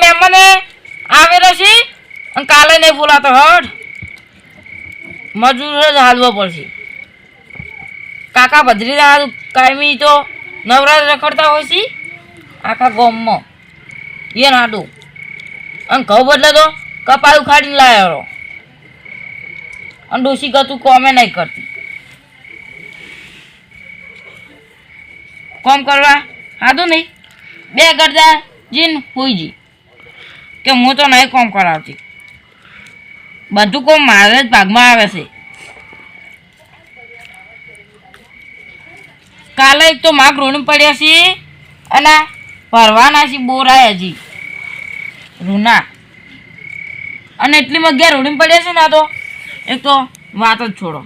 મહેમાને આવેલો છે અને કાલે નહીં બોલાતો હટ મજૂર જ હાલવો પડશે. કાકા ભદ્રીના કાયમી તો નવરાત્ર રખડતા હોય છે. આખા ગોમમાં. એ નાડું. અને ઘઉં બદલે તો કપાળ ઉખાડીને લાવ્યો અને ડોસી કતું કોમે નહીં કરતી. કોમ કરવા હાદું નહીં. બે કરતા જીન હુઈજી કે હું તો નહીં કોમ કરાવતી. બધું કોમ મારે જ ભાગમાં આવે છે. કાલે એક તો માગ ઋણ પડ્યા છે અને ભરવાના છે બોરાય હજી. રૂના અને એટલી મગ્યા ઋણી પડ્યા છે ને તો, એક તો વાત જ છોડો.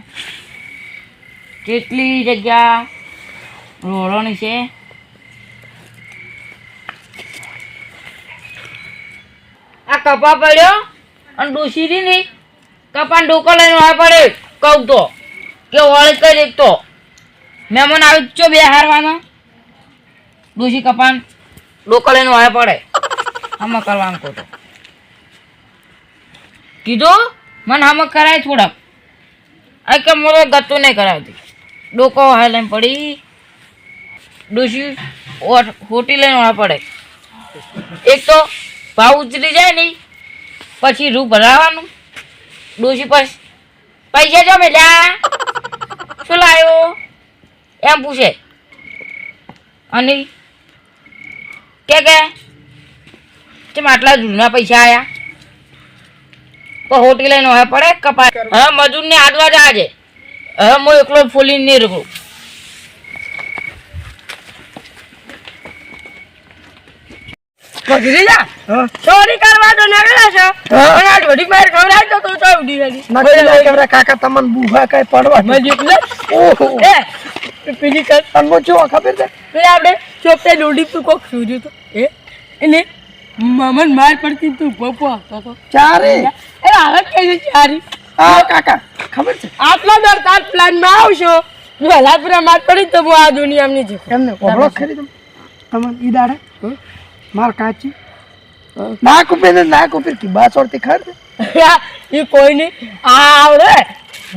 કેટલી જગ્યા રોડોની છે? આ કપા પડ્યો? અને ડોસી રી નહીં. કપા ડોકો લઈને આ પડે. કહું તો. કે ઓળી કરી એક તો. મહેમાન આવી ચો બે હારવાનો? ડોસી કપાન ડોકો લઈને આ પડે. આમાં કરવાનું કહું તો. કીધું? મને આમાં કરાય થોડાક. આ કે મોરો ગતું નહીં કરાવતી. ડોકો હાલ લઈને પડી. ડોસી હોટી લઈને આ પડે. એક તો ભાવ ઉતરી જાય ને પછી રૂ ભરાવાનું. ડોશી પછી પૈસા જો મેલ્યા. શું લાવ્યો? એમ પૂછે. અને કે કે તેમ આટલા જૂના પૈસા આયા. તો હોટી લઈને હવે પડે કપાય હવે મજૂરને આડવા જ આજે. હવે હું એકલો ફૂલી નહીં રૂકું. મજૂરી ચોરી કરવા તો નગરા છો. પણ આ ઢોઢી માર ખવડાવી તો તું તો ઉડી ગઈ. નક્કી ના કાકા તમને બુહા કઈ પડવા મજૂર ને ઓહો. એ પેલી કર તમને જો ખબર છે? પેલા આપણે ચોપડે દોડી તું કોક તો. એ એને મમન માર પડતી તું પપ્પો આવતો તો. ચારે? એ હાલત કઈ ચારી? હા કાકા ખબર છે? આટલો દર તાર પ્લાનમાં આવશો જો હલાપુરા માર પડી તો હું આ દુનિયામાં નહીં જીવું. એમને ખરી તમે. તમે ઈ દાડે? માર કાચી નાક ઉપર ને નાક ઉપર કી બાસ ઓરતી ખર ये कोई नहीं आ आवड़े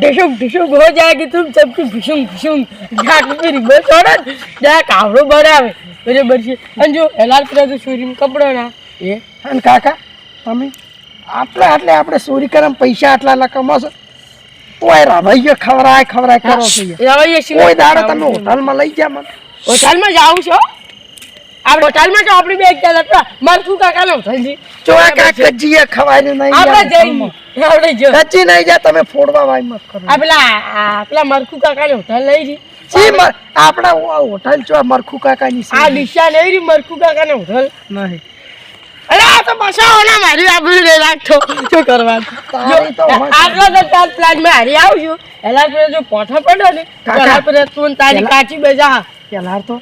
ढिशुक ढिशुक हो जाएगी तुम सबकी भुशुंग भुशुंग जाके मेरी बस छोड़ो जा कावड़ो बरावे बराबर છે અને જો હેલાલ પેલા તો ચોરીમાં કપડો ના એ અને કાકા તમે આટલા આટલે આપણે ચોરી કરે પૈસા આટલા આટલા કમાશો ઓય રાભાઈઓ ખવરાય ખવરાય કરો છો યાર. રવાઈએ છીએ કોઈ દાડો તમે હોટલમાં લઈ જા મને હોટલમાં જાવું છો આપણે હોટલમાં કે આપણી બેગ ચાલ હતા મારફુ કાકા નો થઈ જો આ કાકા કજીએ ખવાય નહીં આપણે જઈ આપણે જો. કજી નહીં જા તમે ફોડવા વાય મત કરો. આ પેલા આ પેલા મારફુ કાકા ને હોટલ લઈ જી જી આપણા હોટલ છો મરખુ કાકાની છે. આ દિશા નહીં રી મરખુ કાકા ને હોટલ. નહીં. અરે આ તો બસાવો ના મારી આબરૂ રે રાખતો શું કરવાનું? આટલો તો તાર પ્લાનમાં હારી આવજો એલા જો પોઠા પડ્યો ને તારી કાચી બેજા પેલા તો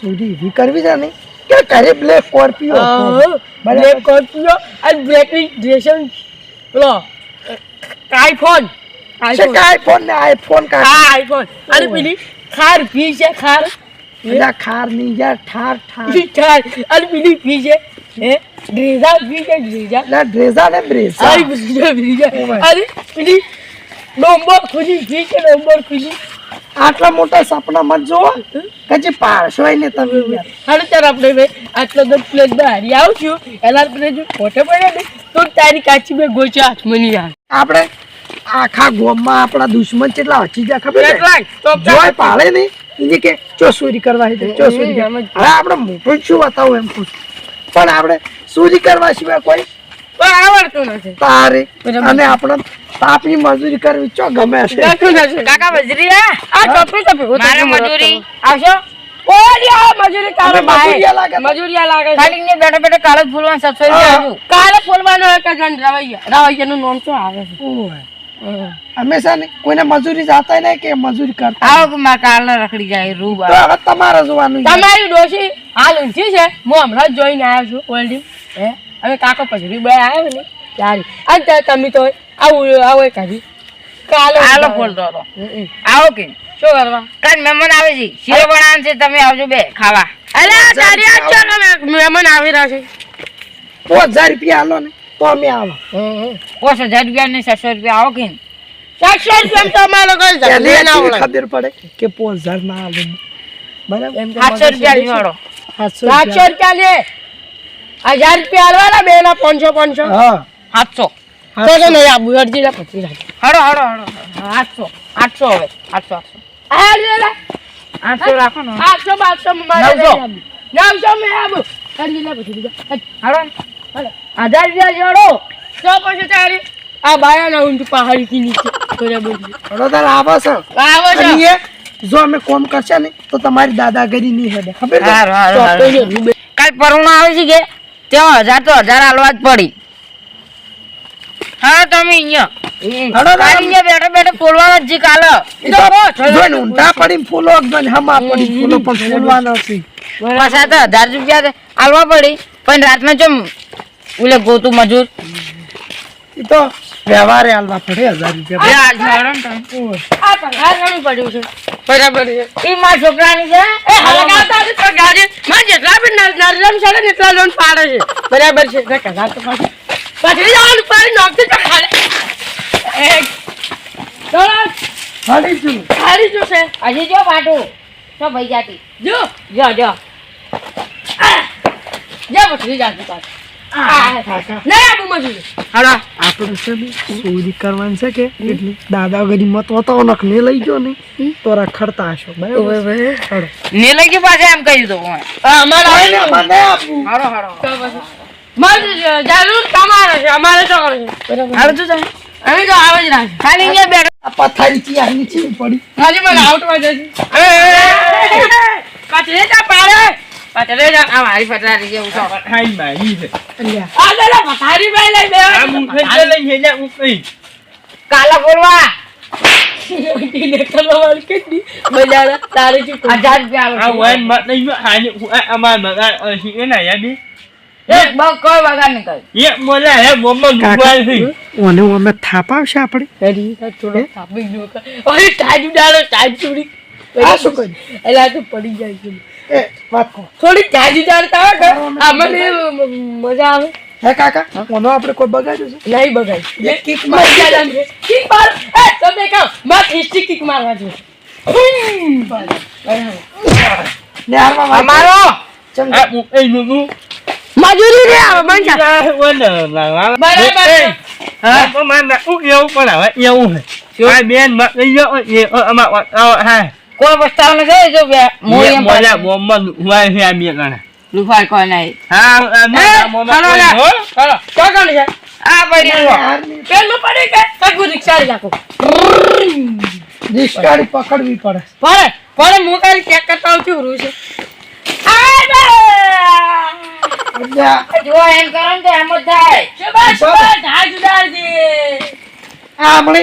સુધી એવી કરવી છે ને કે કરે બ્લેક સ્કોર્પિયો બ્લેક સ્કોર્પિયો અને બ્લેક ડ્રેશન પેલો આઈફોન આઈફોન કે આઈફોન ને આઈફોન હા આઈફોન અને પેલી ખાર પી છે ખાર. પેલા ખારની યાર ઠાર ઠાર. ખાર અને પેલી પી છે હે? ડ્રેઝા પી છે ડ્રેઝા. પેલા ડ્રેઝા ને બ્રેઝા અરે પેલી નંબર ખુજી પી છે નંબર ખુલી આટલા મોટા સપના મત જોવો કજી પાડશો ને તમે. હાલ હાલો આપણે ભાઈ આટલો તો પ્લેટ બહારી હારી આવશું. એના આપણે જો ફોટો પડે ને તો તારી કાચી બે ગોચા હાથમાં લઈ આપણે આખા ગોમમાં આપણા દુશ્મન કેટલા હચી ગયા ખબર જોય પાડે નહીં એને કે ચો ચોરી કરવા હે ચો ચોરી કરવા. હવે આપણે મોટું શું બતાવું એમ પૂછ. પણ આપણે સુરી કરવા સિવાય કોઈ પણ આવડતું નથી. તારે અને આપણે તાપની મજૂરી કરવી ચો ગમે છે? કાકા ભદ્રીયા આ ટપી ટપી મારે મજૂરી. આવશો? મજૂરી કે. હંમેશા મજૂરી જાતા કે મજૂરી કરતા કે તમારે જોવાનું તમારી ડોશી હાલ ઊંચી છે. હું હમણાં જ જોઈને આવ્યો છું ઓલ્ડી. હે અમે કાકો પછડી બે આવે ને ત્યારે અને તમે તો આવું આવો કાઢી કાલે આલો ફોલતો હતો. આવો કે? શું કરવા? કાલ મહેમાન આવે છે? શીરો બનાવવાનું છે તમે આવજો બે ખાવા. અરે તારી આ ચો ને મહેમાન આવી રહ્યા છે. પાંચ હજાર રૂપિયા આલો ને તો અમે આવો. પાંચ હજાર રૂપિયા ને સાતસો રૂપિયા આવો કે? સાતસો રૂપિયા તો અમારે લોકો ખબર પડે કે પાંચ હજાર ના આવે બરાબર સાતસો રૂપિયા સાતસો સાતસો રૂપિયા લે. હજાર રૂપિયા આલવાના બે ના પાંચસો પાંચસો. હા. સાતસો. તો તો નહીં આબુ અડધી પચીસ રાખે હડો હડો હડો. આઠસો આઠસો હવે આઠસો આઠસો. લે લે આઠસો રાખો ને. આઠસો બારસો નવસો. નવસો મેં આબુ અડધી ના પછી બીજા. હડો હજાર રૂપિયા જોડો તો પછી તારી આ બાયા ના ઊંધું પહાડી થી નીચે બરાબર છે. વડોદરા આવો છો. આવો છો. જો અમે કોમ કરશે ને તો તમારી દાદાગીરી નહીં હે ખબર. કાલ પરુણા આવે છે કે? ત્યાં હજાર તો હજાર આલવા જ પડી. હા તમે અહીંયા. હડો કાલ બેઠા બેઠા ફોલવાના જ કાલ. જોઈને ઊંધા પડીને ફૂલો હમા પડી ફૂલો પણ ફૂલવાના છે. પાછા તો હજાર રૂપિયા આલવા પડી. પણ રાતના ચમ ઓલે ગોતું મજૂર. ઈ તો વ્યવહારે આલવા પડે હજાર રૂપિયા. આ પગાર ઘણું પડ્યું છે. બરાબર છે. ઈ મારા છોકરાની છે. એ હલકા તારી પગારમાં જેટલા બી નર- નરમ છે ને એટલા લોન પાડે છે. બરાબર છે. ને કદાચ તો પાછી. પાછી જવાનું પાડી નોકરી તો ખાલે. એક. ચલો. હાલી છું. હજી જો પાટું. તો ભાઈ જાતી. જો. જો જો. જા પછી જાતી પાછી. ચોરી કરવાની છે કે? એટલે દાદાગીરીમાં તો તો નખ ને લઈ ગયો ને તો રખડતા હશો. બરાબર? ને લઈ ગયું પાછા એમ કહી હું. અમારા કોઈને મને આપવું. હડો હડો. મજૂરી જરૂર તમારે છે અમારે તો કરે છે. હડો તું તમે અમે તો આવે જ રાખે ખાલી અહીંયા બેઠો. આ પથારી પડી. પાછી પાડે. પાછી જા આ મારી પતરારી જેવું છો અલ્યા. આ લે લે પથારી ભાઈ લઈ બે કાલા બોલવા બજાર તારે શું હજાર રૂપિયા આલો છું. એક બગ કોઈ વગર નહીં કર્યું ઓને અમે થાપ આવશે આપણે કરી થોડો થાપી જો ટાઈટ ઉડાડો ટાઈટ ચોરી આ શું કર્યું? એલા તો પડી જાય છે થોડી ટાઈટ જાણતા હોય કે આમને મ- મજા આવે હે કાકા કોનો આપણે કોઈ બગાડ્યું છે નહીં બગાડ્યું એક કિક આવે. કિક માર એ તમે કહો માં ખિસ્ટી કિક મારવા જો ને હારમાં વાત અમારો ચમ મજૂરી રે આવે મંજા બરાબર કોઈ પસ્તાવ નથી જો બે મોરી એમ પાછી. લુફાઈ કોઈ નહીં. ચોકણ છે? આ પડી પેલું પડી કે કગું રિક્ષા રાખો. રિસ્કાડી પકડવી પડે. પડે પડે હું કાલે ચેક કરતા આવું છું રૂ છે. જો એમ કરો ને એમ જ થાય. હા આ હમણે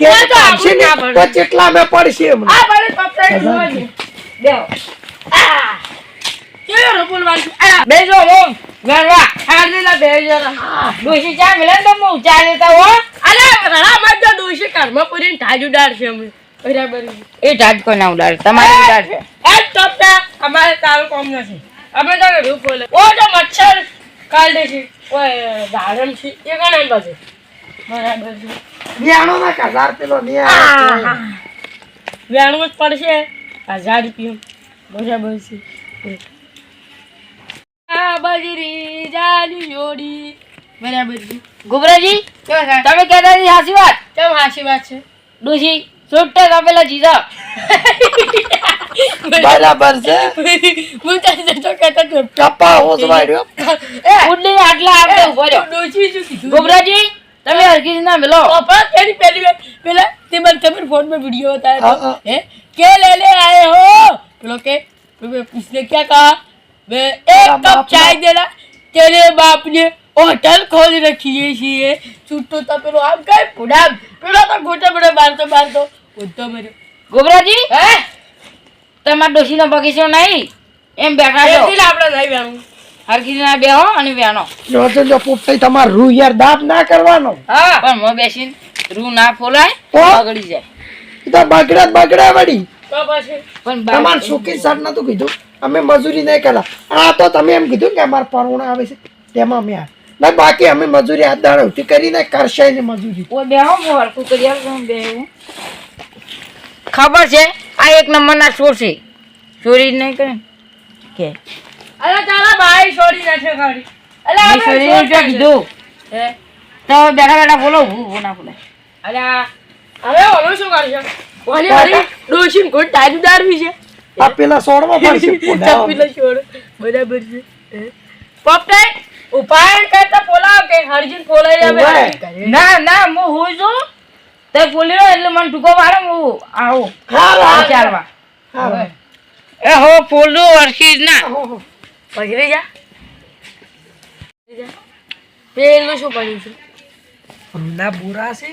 કે પડશે ને તો કેટલા મે પડશે એમ આ પડે પપડાઈ જોવા છે બેહો. આ. કેવો રપોલ આ. બેસો હું. ગણવા હાડેલા બે ડોશી ચા મિલે તો હું ચા લેતા હો? અરે રણા મત ડોશી કર્મ પૂરી ઠાજ ઉડાડ છે અમે બરાબર એ કોઈ ના ઉડાડે? તમારી ઉડાડશે. એ ટોપતા અમારે તારું કામ નથી. અમે તો રૂપ બોલે ઓ તો મચ્છર કાઢે છે. ઓય ધારમ છે. એ ઘણા બાજુ બરાબર છે. ન્યાણો ના હજાર પેલો ન્યા વ્યાણું જ પડશે. હજાર રૂપિયા બરાબર છે આ બજરી જાની જોડી. બરાબર છે. ગુબરાજી તમે કહેતા હતી હાસી વાત? કેમ હાસી વાત છે? ડોશી છૂટતા કાપેલા જીજા. બરાબર છે. હું તને તો કહેતો કપા ઓસવાડ્યો એ, ઉડલી આટલા આપણે ઊભો રહ્યો. ડોશી શું કીધું? ગુબરાજી તમે હરકી ના મિલો पापा तेरी पहली बार पहले ते मन कबर फोन में वीडियो होता है हाँ, तो, हाँ। है क्या ले ले आए हो बोलो के फिर उसने क्या कहा मैं एक तेरा कप बाप चाय ना- देना तेरे बाप ने होटल खोल रखी है इसलिए छूटो तो पेलो आम का पुड़ा पेलो तो गोटे बड़े मारतो मारतो उतो मेरे ગુબરાજી हैं તમારા ડોશીનો બગીચો નહીં એમ બેઠા છો दिल आपड़ा नहीं बेरू હરકી ના બેહો અને બેનો. જો તો જો પોપટઈ તમાર રૂ યાર દાબ ના કરવાનો. હા. પણ મો બેસીને રૂ ના ફોલાય તો? બગડી જાય. તો બગડે બગડે વળી. તો પછી? પણ તમાર સુખી સર નતું કીધું. અમે મજૂરી નહીં કરા આ તો તમે એમ કીધું કે અમાર પરુણા આવે છે. તેમાં અમે આ. ના બાકી અમે મજૂરી હાથ દાડે ઉઠી કરીને કરશે ને મજૂરી. ઓય બેહો મો હરખું કરી આવ બેહો ખબર છે? આ એક નંબરના ચોર છે? ચોરી નહીં કરે કે? અરે તારા ભાઈ છોડી નથી ગાડી અરે ચોરી નહીં તો કીધું? હે? તો બેઠા બેઠા બોલો હું હું ના બોલે અલે હવે ઓલું શું કરશે ઓલી ડોશીને તાજુ દારવી છે. આ પેલા સોડમાં પડશે બરાબર છે. પોપટાઈ ઉપાય કરતા પોલાવ કે હરજીન પોલાઈ આવે? કરે. ના ના હું હું છું. તે બોલી રહ્યો એટલે મને ટૂંકો મારે હું આવું. હા. એ હો પોલું વર્ષી જ ના. પકડી જા. પેલું શું પડ્યું છે? હમણાં બુરા છે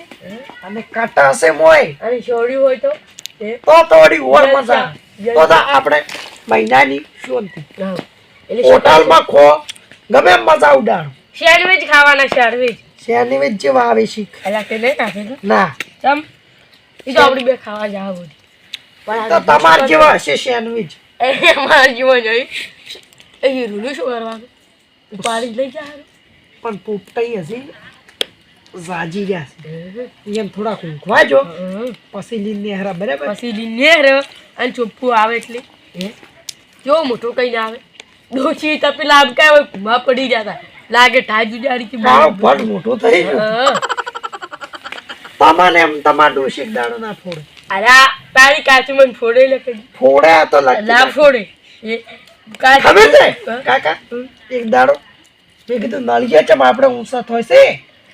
અને કાંટા છે મોય. અને છોડ્યું હોય તો. તો થોડી ઓર મજા. તો તો આપણે મહિનાની શાંતિ. ના. એટલે શું હોટલમાં ખો. ગમે એમ મજા ઉડાડો. સેન્ડવિચ ખાવાના સેન્ડવિચ સેન્ડવિચ જેવા આવે શીખ. અલા તે નહીં નાખેલું ના. ચમ. એ તો આપણે બે ખાવા જાવ બધી તમાર જેવા હશે સેન્ડવિચ અમારા જીવન જોઈ એ રૂલો શું કરવાનું ઉપાડી લઈ જાય પણ પોપટાઈ હશે ઝાજી ગયા છે એમ થોડાક ઊંઘવાજો પછી લીને હરા બરાબર પછી લીને રહ્યો અને ચોખ્ખું આવે એટલે કેવો મોટો કઈ ના આવે ડોશી તો પેલા આમ કાંઈ હોય ઘુમા પડી જતા લાગે ઠાજ ઉજાડી કે મારો ભટ મોટો થઈ ગયો. તમને એમ તમાર ડોશી દાડો ના ફોડે અરે તારી કાચી મને ફોડે લે ફોડે તો ના ફોડે ખબર છે? કાકા એક દાડો. મેં કીધું નળિયા ચમ આપણે ઊંચા થાય છે?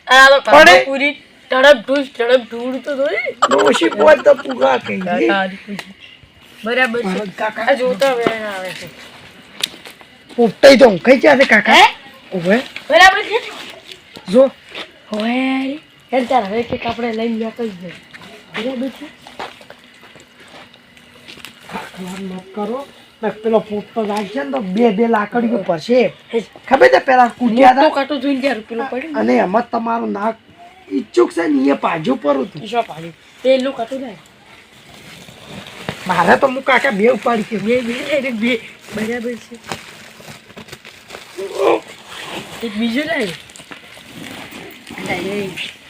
આ તો પડે. કાચી પૂરી. તડપ ઢૂસ તડપ ઢૂળ તો થોડી ડોશી બોલ તો પૂગા કહી દે. તારી પૂરી. બરાબર છે. કાકા. જોતા વેણ આવે છે. પોપટાઈ તો ઊંઘાઈ ગયા છે કાકા. ઓવે બરાબર છે? જો. હોય હેડ ચાલ હવે કે આપણે લઈને નીકળી જઈએ બરાબર છે? કરો. પેલો પોપટો લાગશે ને તો બે બે લાકડીઓ પડશે ખબર છે પેલા કૂટ્યા હતા કાટો જોઈને ત્યારે પેલો પડ્યો અને એમાં તમારું નાક ઈચ્છુક છે ને એ પાછું પર હતું શું પાડ્યું પેલું કાંટો લાય મારે તો હું કાકા બે ઉપાડી કે. બે બે બે. બરાબર છે. એક બીજું એ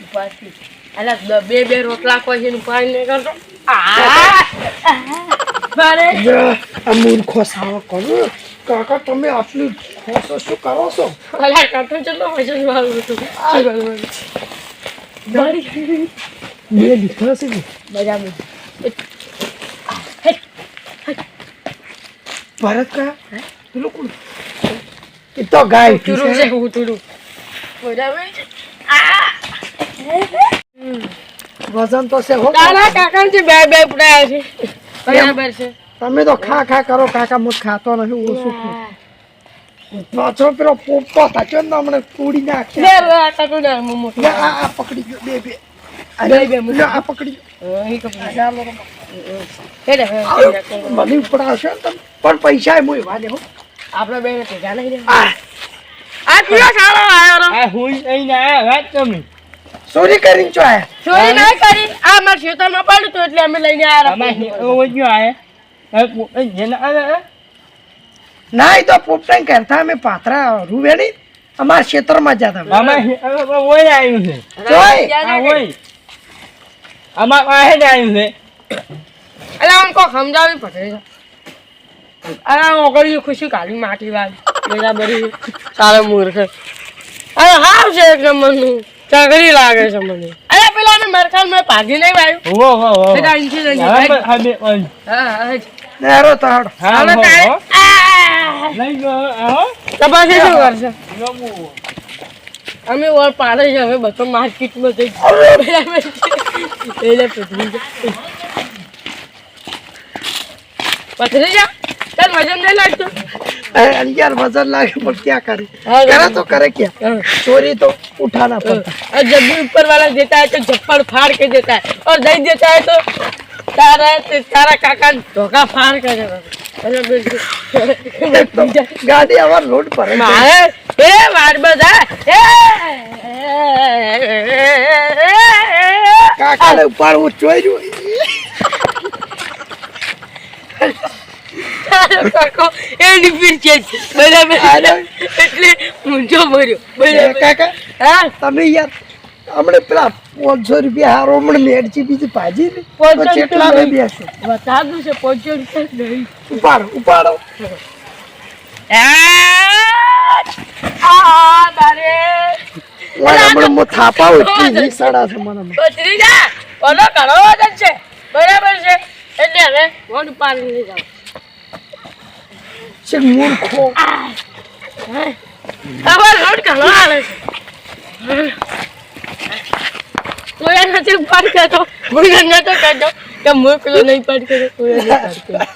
ઉપાડથી અલા બે બે રોટલા કોઈ છે ઉપાડી નહીં કરતો આ! આ મૂર્ખો સાવ કરો. કાકા તમે આટલી ખોસો શું કરો છો? અલા કાકા ચલો વજન વાળું હતું શું કરવાનું? મારી બે લીધા છે બરાબર. ભરત કા? પેલું કોણ? એ તો ગાય ઉતરું છે. ઉતરું. બરાબર? છે વજન તો છે હો. કાકા કાકા જે બે બે પડાયા છે. બરાબર છે. તમે તો ખા ખા કરો કાકા મુજ ખાતો નથી ઓછું ખાઉં. પાછો પેલો પોપટો થાક્યો ને હમણે તોડી નાખે લે લે આ લે હું મોટો લે આ આ પકડી ગયો બે બે. બે અરે બે લે આ પકડી અહીં કપડા. ગયો હેડે હવે મને પડાવશે ને તમે? પણ પૈસા એ મોય વાલે હો. આપણે બે ને ભેગા નહીં રે આ. આ કયો સારો આયો રો? આ હું લઈને આયા વાત તમે ચોરી કરીને ચો આયા ચોરી ના કરી. આ માર ખેતરમાં પડ્યું હતું એટલે અમે લઈને આયા અમારે ઓજો આયા જેને આવે ના એ તો પોપટાઈ કરતા અમે પાત્રા રૂવેડી અમારા ક્ષેત્રમાં જતા આમાં ઓય આવ્યું છે. જોય આ ઓય આમાં પાસે જ આવ્યું છે. અલા આમ કો સમજાવી પડે. અલા ઓગળી ખુશી કાઢી માટી વાળી. બરાબર છે. સારો મૂર્ખ અરે હાવ છે એક નંબરનું. ચગડી લાગે છે મને. અરે પેલા ને મરખાન મે ભાગી નહીં વાયું હો હો હો બેટા હવે હા બે હા હા નેરો તાડ. હા તારે! લઈ ગયો હો તો પછી શું કરશે? અમે ઓર પાડે છે હવે બધો માર્કેટમાં જઈ બરાબર છે એટલે પથરી જા. પથરી જા? ચાલ વજન નહીં લાગતું? यार वज़न लागे पर क्या करे? हाँ, करा हाँ। तो करे क्या? हाँ। चोरी तो उठाना पड़ता। और जब भी ऊपर वाला देता है तो झप्पड़ फाड़ के देता है। और नहीं देता है तो तारा सारा काका धोखा फाड़ कर देता है। तो गाड़ी हमारे रोड पर है। ए मार बजा। ए काका ने ऊपर वो चोरी કાકો એની છે બરાબર. એટલે મૂંઝો ભર્યો. બરાબર? કાકા હા? તમે યાર હમણે પેલા પાંચસો રૂપિયા હારો હમણે છે બીજી ભાજી ને? પાંચસો કેટલા બે બેસો બતાવ્યું છે. પાંચસો રૂપિયા નહીં. ઉપાડો ઉપાડો. આ હમણે મો થાપા ઉઠી ની સડા છે મને. બચરી જા ઓલો ઘણો છે. બરાબર છે. એટલે હવે મોઢ પાડી લઈ જાવ છે મૂર્ખો. તમારો રોડ ઘણો આવે છે. કોઈ નથી પાડ કરતો. કોઈ નતો કરતો કે મોકલો નહીં પાડ કર્યો કોઈ નહીં પાડ કર્યો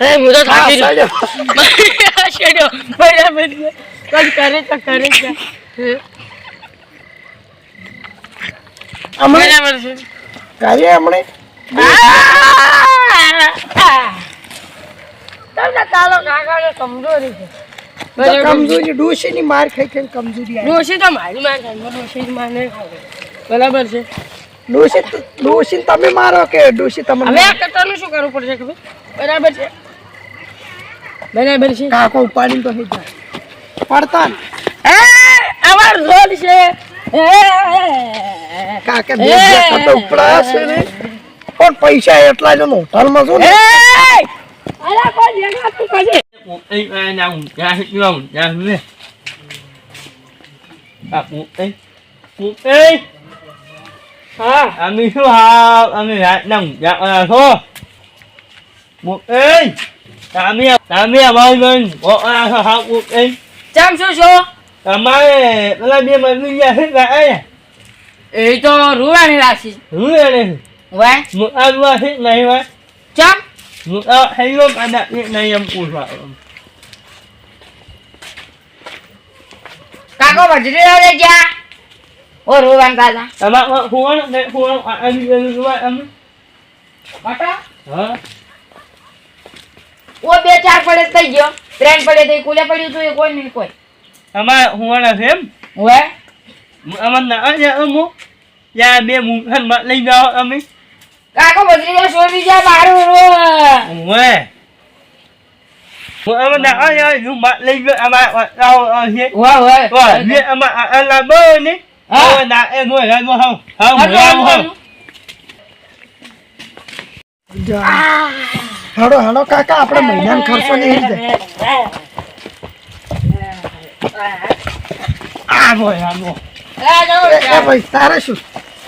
હે હું તો થાકી ગયો. છેડ્યો. બરાબર કોઈ કરે તો કરે હે, હમણે કાર્ય હમણે તમને કાલો કાકાનો કમજોરી છે. કમજોરી ડોશી ની માર ખાઈ ખાઈને કમજોરી ડોશી તો મારી માર ખાઈ ડોશી માર નહીં ખાવે. બરાબર છે? ડોશી ડોશી તમે મારો કે ડોશી તમને હવે આ કટાનું શું કરવું પડશે ખબર? બરાબર છે? બરાબર છે? કાકો ઉપાડી તો નહીં જાય. પડતા એ, અમાર રોડ છે. એ, કાકે બે કટો છે ને? પણ પૈસા એટલા જ હોટલમાં છો એ, ને અલા કોઈ દેખાતું નથી. một tí ai nào ra hết không ra hết à một tí một tí હા à mình số học à mình lại nằm dạ là thôi một tí à mi à mi à ơi mình bộ à học một tí ચમ શું છો à mai là mi mà mình ra hết lại nè એ તો રૂવાની રાશિ đúng rồi này Y một ăn qua hết này mà ચમ ăn đặt hiện này em cùi phải કાકો ભજરી રે જા ઓ રૂવાન કાકા nó à ăn đi ăn đi ăn બટા hả ઓ બે ચાર પડે થઈ ગયો ત્રણ પડે તો કુલે પડ્યું તો એ કોઈ નહીં કોઈ à mai hú là thêm વાય Aman na anya mo. Ya be mu han ma કાકો ભજરી જા છોડી જા મારું રો. વાહ વાહ ăn હાડો હાડો કાકા આપણે મહિનાનો ખર્ચો નહીં જાય rồi. એ ભાઈ તારે શું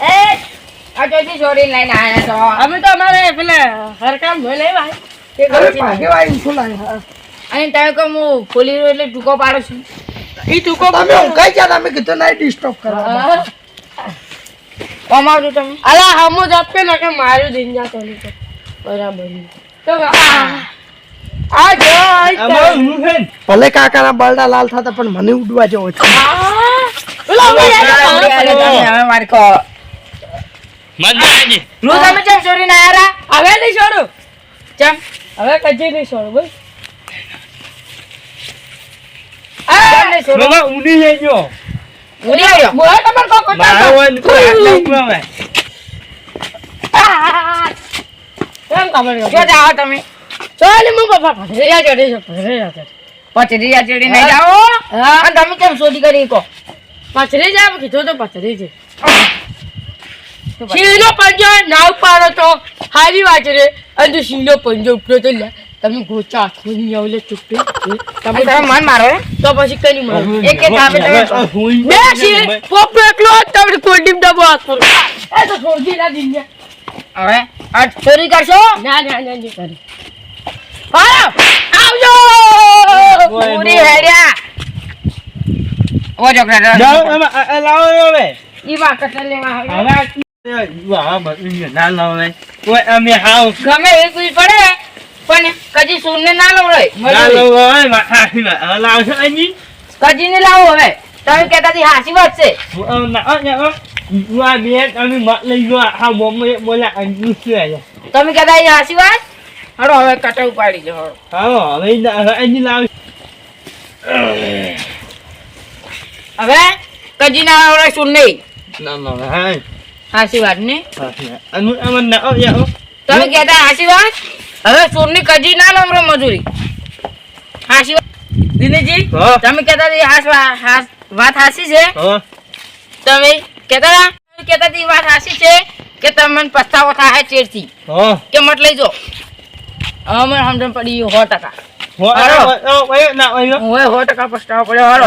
એ ચોથી છોડીને લઈને આયા છો. અમે તો અમારે પેલા હરકામ ધોઈ લઈ ભાઈ? અને તમે કહો હું ફૂલી એટલે ટૂંકો પાડું છું. એ ટૂંકો તમે ઊંઘાઈ ગયા તમે કીધું નહીં ડિસ્ટર્બ કરવા. કોમ તમે. અલા હમો જપે ને કે મારું દિન જાતો નહીં તો. બરાબર. તો આ જો. ભલે કાકાના બરડા લાલ થતા પણ મને ઉડવા જવો છે. પેલો અમે યાર હવે મારી કહો Mana ni? રૂ તમે ચમ છોડીને આયા રા? હવે નહીં છોડું. ચમ? હવે કજી નહીં છોડું બોલ. છોડો? પચરી જાય કીધું તો પથરી છે સિંહનો પંજો ના ઉપાડો તો. હારી વાત રે. અને તું પંજો ઉપડ્યો તો લે. તમે ગોચા આખો નહીં આવલે ચૂપે. તમે તમે મન મારો તો પછી કઈ મારો. એક એક આવે તમે બે છે પોપો એકલો જ તમને કોડી ડબો એ તો છોડી ના દીને હવે આ ચોરી કરશો? ના ના ના નહીં કરી. હા આવજો! પૂરી હેડ્યા. ઓ છોકરા લાવો vậy? ઈ માં કટર લેવા આવે. ગમે એ કોઈ પડે પણ કજી સૂરને ના લવડાય ở lao cho anh đi. કજી ને લાવો હવે તમે કહેતા હતી હાસી વાત છે. તમે કહેતા હાસી વાત હડો હવે કટર ઉપાડી જો giờ anh đi lao. હવે કજી ના લવડાય સૂર નહીં Nào nào વાત ને. તમે કહેતા હાસી કજી ના મજૂરી. દિનેશજી તમે કહેતા વાત છે? તમે કહેતા કહેતા હતી વાત હાસી છે કે તમને પસ્તાવો થાય ચેડથી હા. કે મત લઈ જો અમે સમજણ પડી સો ટકા. સો ટકા પસ્તાવો પડ્યો હારો